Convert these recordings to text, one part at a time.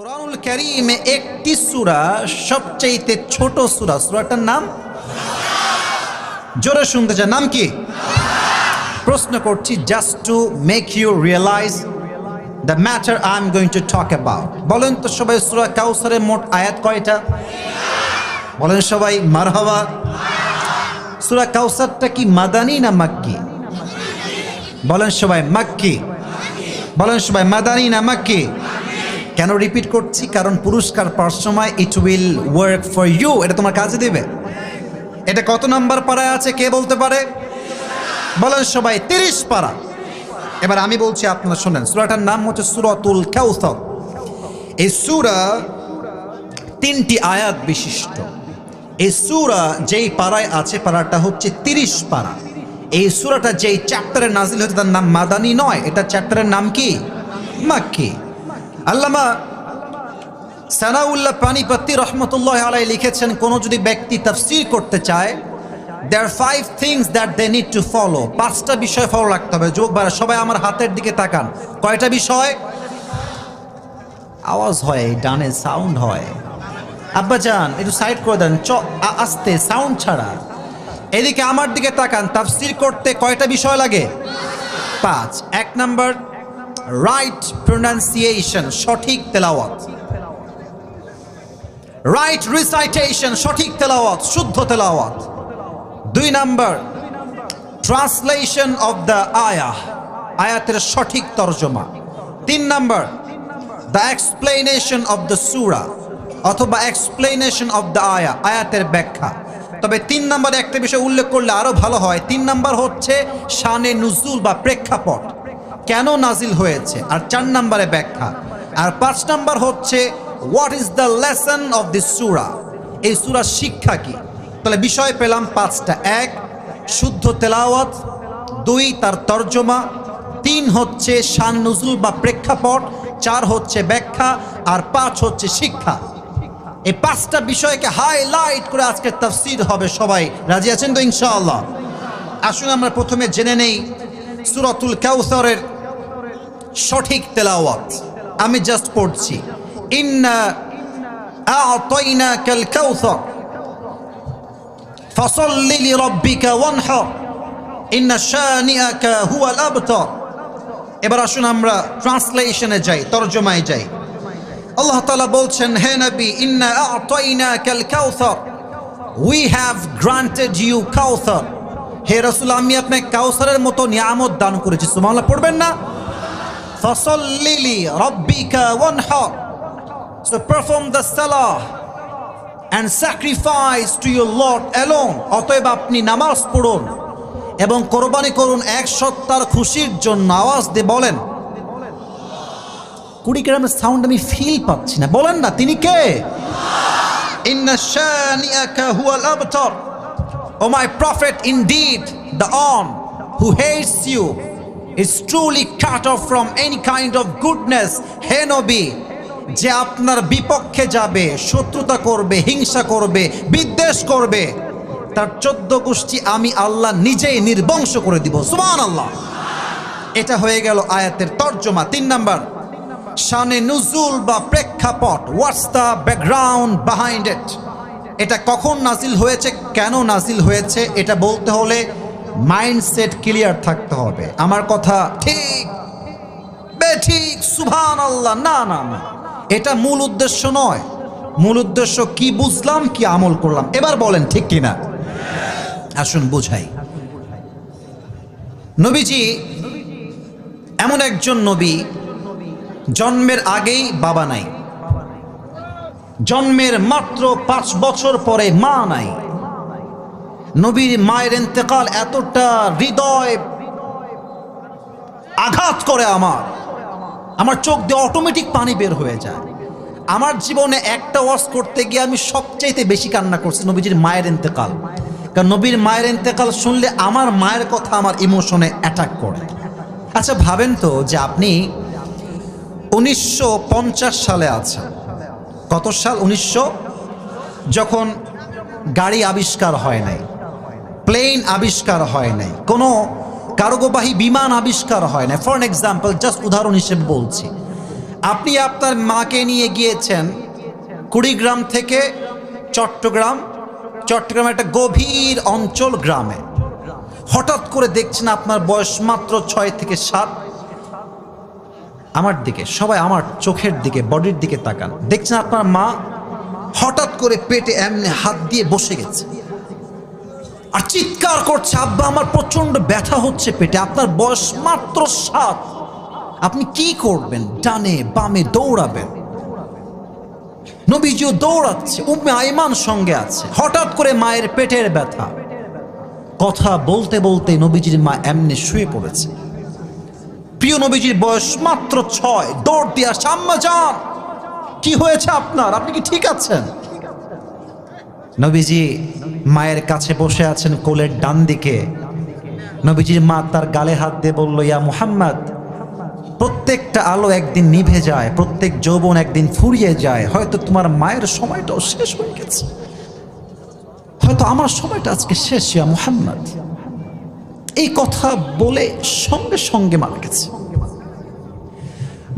কোরআনুল ক্যারিমে একটি সূরা, সবচাইতে ছোট সূরা, সূরাটার নাম? জোরে শুনতে চান, নাম কি? প্রশ্ন করছি just to make you realize the matter I am going to talk about বলেন তো সবাই, সূরা কাউসারের মোট আয়াত কয়টা? বলেন সবাই, মারহাবা। সূরা কাউসারটা কি মাদানি না মাক্কি? বলেন সবাই, মাক্কি। বলেন সবাই, মাদানি না মাক্কি? কেন রিপিট করছি? কারণ পুরস্কার পাওয়ার সময় it will work for you এটা তোমার কাজে দেবে। এটা কত নাম্বার পাড়ায় আছে? কে বলতে পারে? বলেন সবাই, তিরিশ পাড়া। এবার আমি বলছি আপনারা শোনেন, সুরাটার নাম হচ্ছে সুরাতুল কাউসার এই সুরা তিনটি আয়াত বিশিষ্ট। এই সুরা যেই পাড়ায় আছে, পাড়াটা হচ্ছে তিরিশ পাড়া। এই সুরাটা যেই চ্যাপ্টারে নাজিল হয়েছে, তার নাম মাদানি নয়। এটা চ্যাপ্টারের নাম কি? মাক্কি। আল্লামা সানাউল্লাহ পানিপত্তি রহমতুল্লাহ আলাই লিখেছেন, কোনো যদি ব্যক্তি তাফসির করতে চায় there five things that they need to follow পাঁচটা বিষয় ফলো রাখতে হবে। যোগ বাড়া সবাই আমার হাতের দিকে তাকান। কয়টা বিষয়? আওয়াজ হয়, ডানে সাউন্ড হয়। আব্বা যান একটু সাইড করে দেন। চ আস্তে সাউন্ড ছাড়া। এদিকে আমার দিকে তাকান। তাফসির করতে কয়টা বিষয় লাগে? পাঁচ। এক নাম্বার রাইট প্রোনাউন্সিয়েশন সঠিক তেলাওয়াত। রাইট রিসাইটেশন সঠিক তেলাওয়াত, শুদ্ধ তেলাওয়াত। দুই নাম্বার ট্রান্সলেশন অফ দ্য আয়া আয়াতের সঠিক তর্জমা। তিন number the explanation of the সুরা অথবা এক্সপ্লেনেশন অফ দ্য আয়া আয়াতের ব্যাখ্যা। তবে তিন নম্বরে একটা বিষয় উল্লেখ করলে আরও ভালো হয়। তিন নাম্বার হচ্ছে শানে নুজুল বা প্রেক্ষাপট। কেন নাজিল হয়েছে? আর চার নম্বরে ব্যাখ্যা। আর পাঁচ নাম্বার হচ্ছে what is the lesson of this সুরা এই সুরার শিক্ষা কি? তাহলে বিষয় পেলাম পাঁচটা। এক, শুদ্ধ তেলাওয়াত। দুই, তার তর্জমা। তিন হচ্ছে শান নজুল বা প্রেক্ষাপট। চার হচ্ছে ব্যাখ্যা। আর পাঁচ হচ্ছে শিক্ষা। এই পাঁচটা বিষয়কে হাইলাইট করে আজকে তাফসির হবে সবাই। রাজি আছেন তো ইনশাআল্লাহ? আসুন আমরা প্রথমে জেনে নেই, সুরাতুল কাউসারের সঠিক তেলাওয়াত। আমি জাস্ট পড়ছি। এবার আসুন আমরা ট্রান্সলেশনে যাই, তর্জমায় যাই। আল্লাহ তালা বলছেন, হে নবী উই হ্যাভ গ্রান্টেড ইউ কাউসার। হে রসুল, আমি আপনাকে কাউসারের মতো নিয়ামত দান করেছি। সুমাল্লাহ পড়বেন না? লি রাব্বিকা ওয়ানহার so perform the Salah and sacrifice to your lord alone অতএব আপনি নামাজ পড়ুন এবং কোরবানি করুন এক সত্তার খুশির জন্য। আওয়াজ দিয়ে বলেন। কুড়ি গ্রামের সাউন্ড আমি ফিল পাচ্ছি না। বলেন না, তিনি কে? O my prophet indeed, the one, who hates you. Is truly cut off from any kind of goodness হে নবী, যে আপনার বিপক্ষে যাবে, শত্রুতা করবে, হিংসা করবে, বিদ্বেষ করবে, তার চোদ্দ গোষ্ঠী আমি আল্লাহ নিজেই নির্বংশ করে দিব। সুমান আল্লাহ এটা হয়ে গেল আয়াতের তর্জমা। তিন নাম্বার, শানে নুজুল বা প্রেক্ষাপট হোয়াটস দ্য ব্যাকগ্রাউন্ড বিহাইন্ড এটা কখন নাজিল হয়েছে, কেন নাজিল হয়েছে, এটা বলতে হলে মাইন্ডসেট ক্লিয়ার থাকতে হবে। আমার কথা ঠিক, বেঠিক সুভান আল্লাহ না না না। এটা মূল উদ্দেশ্য নয়। মূল উদ্দেশ্য কি বুঝলাম, কি আমল করলাম। এবার বলেন, ঠিক কিনা? আসুন, বুঝাই। নবীজি, এমন একজন নবী, জন্মের আগেই বাবা নাই। জন্মের মাত্র পাঁচ বছর পরে মা নাই। নবীর মায়ের এতেকাল এতটা হৃদয় আঘাত করে আমার। আমার চোখ দিয়ে অটোমেটিক পানি বের হয়ে যায়। আমার জীবনে একটা ওয়াশ করতে গিয়ে আমি সবচাইতে বেশি কান্না করছি নবীজির মায়ের ইন্তেকাল। কারণ নবীর মায়ের ইন্তেকাল শুনলে আমার মায়ের কথা আমার ইমোশনে অ্যাটাক করে। আচ্ছা ভাবেন তো যে আপনি উনিশশো পঞ্চাশ সালে আছেন। কত সাল? উনিশশো? যখন গাড়ি আবিষ্কার হয় নাই। প্লেন আবিষ্কার হয় নাই। কোনো কার্গোবাহী বিমান আবিষ্কার হয় না ফর এক্সাম্পল জাস্ট উদাহরণ হিসেবে বলছি। আপনি আপনার মাকে নিয়ে গিয়েছেন কুড়িগ্রাম থেকে চট্টগ্রাম। চট্টগ্রাম একটা গভীর অঞ্চল গ্রামে। হঠাৎ করে দেখছেন আপনার বয়স মাত্র ছয় থেকে সাত। আমার দিকে, সবাই আমার চোখের দিকে, বডির দিকে তাকান। দেখছেন আপনার মা হঠাৎ করে পেটে এমনি হাত দিয়ে বসে গেছে। আর চিৎকার করছে, আব্বা, আমার প্রচণ্ড ব্যথা হচ্ছে পেটে, আপনার বয়স মাত্র সাত। আপনি কি করবেন? ডানে বামে দৌড়াবেন। নবীজিও দৌড়াচ্ছে, উম্মে আইমান সঙ্গে আছে, হঠাৎ করে মায়ের পেটের ব্যথা। কথা বলতে বলতে নবীজির মা এমনি শুয়ে পড়েছে। প্রিয় নবীজির বয়স মাত্র ছয়, দৌড় দিয়া সাম্মা যান। কি হয়েছে আপনার? আপনি কি ঠিক আছেন? নবীজি মায়ের কাছে বসে আছেন কোলের ডান দিকে। নবীজির মা তার গালে হাত দিয়ে বলল, ইয়া মুহাম্মদ, প্রত্যেকটা আলো একদিন নিভে যায়, প্রত্যেক যৌবন একদিন ফুরিয়ে যায়। হয়তো তোমার মায়ের সময়টাও শেষ হয়ে গেছে। হয়তো আমার সময়টা আজকে শেষ, ইয়া মুহাম্মদ। এই কথা বলে সঙ্গে সঙ্গে মারা গেছে।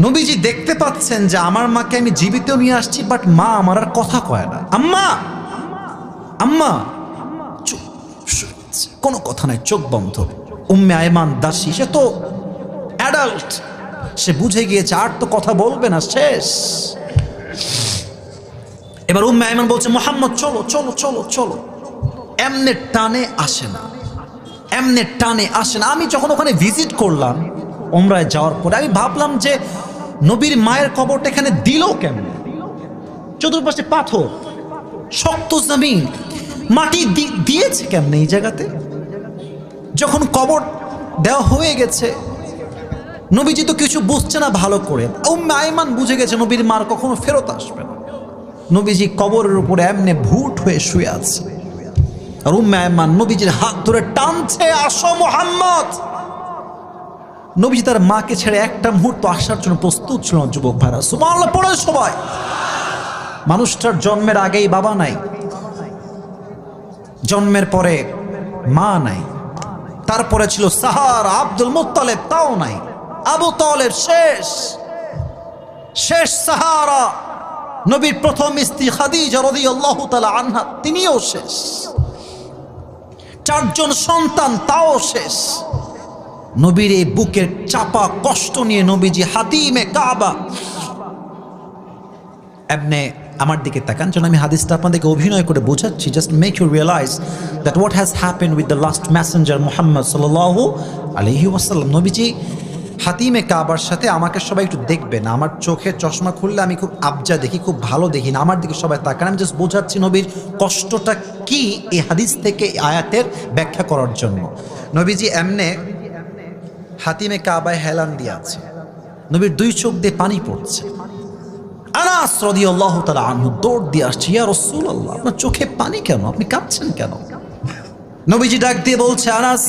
নবীজি দেখতে পাচ্ছেন যে আমার মাকে আমি জীবিত নিয়ে আসছি, বাট মা আমার আর কথা কয় না। আম্মা আম্মা কোনো কথা নাই, চোখ বন্ধ। উম্মে আয়মান দাসী, সে তো অ্যাডাল্ট সে বুঝে গিয়েছে, আর তো কথা বলবে না, শেষ। এবার উম্মে আয়মান বলছে, মোহাম্মদ, চলো চলো চলো চলো। এমনে টানে আসে না। এমনে টানে আসে না। আমি যখন ওখানে ভিজিট করলাম ওমরায় যাওয়ার পরে আমি ভাবলাম যে, নবীর মায়ের কবরটা এখানে দিল কেমন? চতুর্পাশে পাথর, শক্ত জমিন মাটি দিয়েছে কেমনে এই জায়গাতে? যখন কবর দেওয়া হয়ে গেছে, নবীজি তো কিছু বুঝছে না ভালো করে। উম্মে আইমান বুঝে গেছে নবীর মার কখনো ফেরত আসবে না। নবীজি কবরের উপরে এমনি ভুট হয়ে শুয়ে আছে। আর উম্মে আইমান নবীজির হাত ধরে টানছে, আসো মোহাম্মদ! নবীজি তার মাকে ছেড়ে একটা মুহূর্ত আসার জন্য প্রস্তুত ছিল যুবক ভাইরা। সুমাল্লাহ পড়ে সবাই। মানুষটার জন্মের আগেই বাবা নাই। জন্মের পরে মা নাই। তারপরে ছিল সাহার আব্দুল মুত্তালেব, তাও নাই। আবু তলের শেষ। শেষ সাহারা। নবীর প্রথম স্ত্রী খাদিজা রাদিয়াল্লাহু তাআলা আনহা, তিনিও শেষ। চারজন সন্তান, তাও শেষ। নবীর এই বুকের চাপা কষ্ট নিয়ে নবীজি হাতিমে কাবা। এমনে আমার দিকে তাকান। যেন আমি হাদিসটা আপনাদেরকে অভিনয় করে বোঝাচ্ছি just make you realize that what has happen with the last messenger Muhammad সাল্লাহ আলহি ওয়াসাল্লাম। নবীজি হাতিমে কাবার সাথে আমাকে সবাই একটু দেখবেন। আমার চোখে চশমা খুললে আমি খুব আবজা দেখি, খুব ভালো দেখি না। আমার দিকে সবাই তাকান। আমি জাস্ট বোঝাচ্ছি নবীর কষ্টটা কি এই হাদিস থেকে আয়াতের ব্যাখ্যা করার জন্য। নবীজি এমনে হাতিমে কাবায় হেলান দিয়ে আছে নবীর দুই চোখ দিয়ে পানি পড়ছে। আনাস রাদিয়াল্লাহু তাআলা আনহু দৌড় দিয়ে আসছে, ইয়া রাসূলুল্লাহ, আপনার চোখে পানি কেন? আপনি কাঁদছেন কেন? নবীজি ডাক দিয়ে বলছে, আনাস,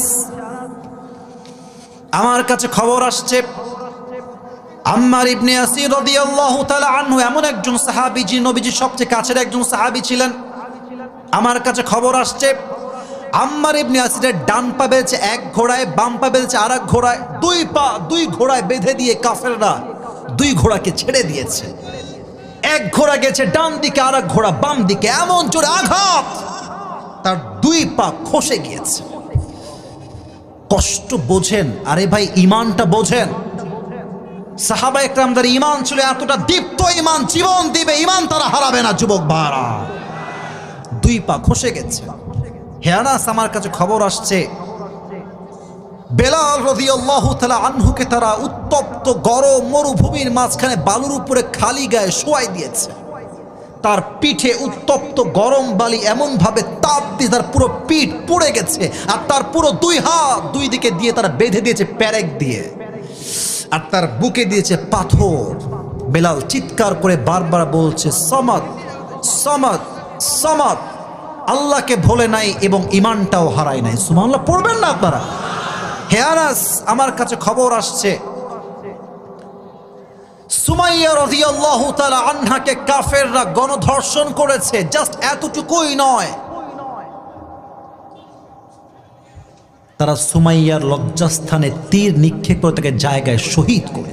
আমার কাছে খবর আসছে, আম্মার ইবনে আসির রাদিয়াল্লাহু তাআলা আনহু এমন একজন সাহাবী যিনি নবীজির সবচেয়ে কাছের একজন সাহাবী ছিলেন। আমার কাছে খবর আসছে, আম্মার ইবনে আসিরের ডান পা বেঁধেছে এক ঘোড়ায়, বাম পা বেঁধেছে আর ঘোড়ায়, দুই পা, দুই ঘোড়ায় বেঁধে দিয়ে কাফেররা দুই ঘোড়াকে ছেড়ে দিয়েছে। এক ঘোড়া গেছে, ডান দিকে আর ঘোড়া বাম দিকে। এমন জোরে আঘাত! তার দুই পা খসে গিয়েছে। কষ্ট বোঝেন। আরে ভাই, ইমানটা বোঝেন। সাহাবা একরামদের ইমান ছিল এতটা দীপ্ত ইমান, জীবন দিবে, ইমান তারা হারাবে না, যুবক ভাড়া দুই পা খসে গেছে। হেয়ানাস, আমার কাছে খবর আসছে বেলাল রদিয়াল্লাহু তাআলা আনহুকে তারা উত্তপ্ত গরম মরুভূমির মাঝখানে বালুর উপরে খালি গায়ে শোয়াই দিয়েছে। তার পিঠে উত্তপ্ত গরম বালি এমনভাবে তাপ দিয়ে তার পুরো পিঠ পুড়ে গেছে আর তার পুরো দুই হাত দুই দিকে দিয়ে তারা বেঁধে দিয়েছে প্যারেক দিয়ে আর তার বুকে দিয়েছে পাথর। বেলাল চিৎকার করে বারবার বলছে, সমাদ সমাদ সমাদ, আল্লাহকে ভোলে নাই এবং ইমানটাও হারায় নাই। সুমাল্লাহ পড়বেন না আপনারা। হেয়ারাস আমার কাছে খবর আসছে। সুমাইয়া রাদিয়াল্লাহু তাআলা আনহাকে কাফেররা গণধর্ষণ করেছে, জাস্ট এতটুকুই নয়। তারা সুমাইয়ার লজ্জাস্থানে তীর নিক্ষেপ করে তাকে জায়গায় শহীদ করে